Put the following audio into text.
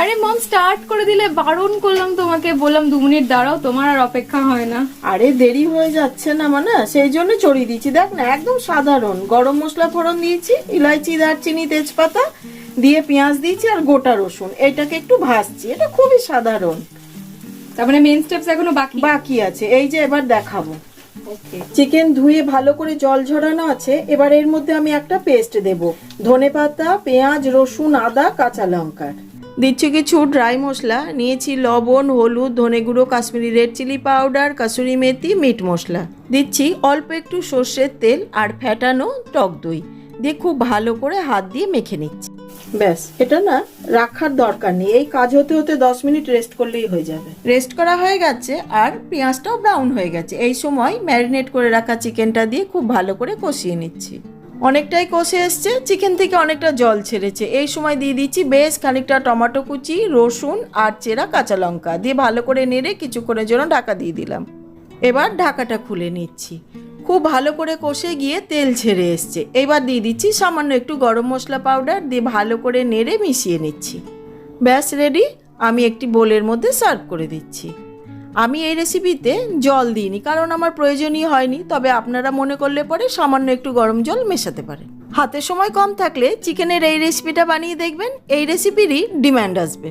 আরে মম স্টার্ট করে দিলে বারণ করলাম তোমাকে। বললাম দু মিনিট দাঁড়াও তোমার আর অপেক্ষা হয় না। আরে দেরি হয়ে যাচ্ছে না মানে সেই জন্য চড়িয়ে দিচ্ছি। দেখ না একদম সাধারণ। গরম মশলা ফোড়ন দিয়েছি ইলাইচি দারচিনি তেজপাতা দিয়ে পেঁয়াজ দিয়েছি আর গোটা রসুন। এটাকে একটু ভাজছি এটা খুবই সাধারণ। তার মানে মেন স্টেপস এখনও বাকি? বাকি আছে। এই যে এবার দেখাবো। চিকেন ধুয়ে ভালো করে জল ঝরানো আছে। এবার এর মধ্যে আমি একটা পেস্ট দেব। ধনে পাতা পেঁয়াজ রসুন আদা কাঁচা লঙ্কার। দিচ্ছি কিছু ড্রাই মশলা, নিয়েছি লবণ, হলুদ, ধনে গুঁড়ো, Kashmiri red chilli powder, kasuri মেথি, মিট মশলা। দিচ্ছি অল্প একটু সর্ষের তেল আর ফ্যাটানো টক দই। দিয়ে খুব ভালো করে হাত দিয়ে মেখে নিচ্ছি। ব্যাস, এটা না রাখার দরকার নেই। এই কাজ হতে হতে দশ মিনিট রেস্ট করলেই হয়ে যাবে। রেস্ট করা হয়ে গেছে আর পেঁয়াজটাও ব্রাউন হয়ে গেছে। এই সময় ম্যারিনেট করে রাখা চিকেনটা দিয়ে খুব ভালো করে কষিয়ে নিচ্ছি। অনেকটাই কষে এসছে চিকেন থেকে অনেকটা জল ছেড়েছে। এই সময় দিয়ে দিচ্ছি বেশ খানিকটা টমেটো কুচি, রসুন আর চেরা কাঁচা লঙ্কা। দিয়ে ভালো করে নেড়ে কিছুক্ষণের জন্য ঢাকা দিয়ে দিলাম। এবার ঢাকাটা খুলে নিচ্ছি। খুব ভালো করে কষে গিয়ে তেল ছেড়ে এসছে। এবার দিয়ে দিচ্ছি সামান্য একটু গরম মশলা পাউডার দিয়ে ভালো করে নেড়ে মিশিয়ে নিচ্ছি। ব্যাস রেডি আমি একটি বোলের মধ্যে সার্ভ করে দিচ্ছি। আমি এই রেসিপিতে জল দিইনি, কারণ আমার প্রয়োজনই হয়নি, তবে আপনারা মনে করলে পরে সামান্য একটু গরম জল মেশাতে পারেন। হাতে সময় কম থাকলে চিকেনের এই রেসিপিটা বানিয়ে দেখবেন, এই রেসিপিরই ডিম্যান্ড আসবে।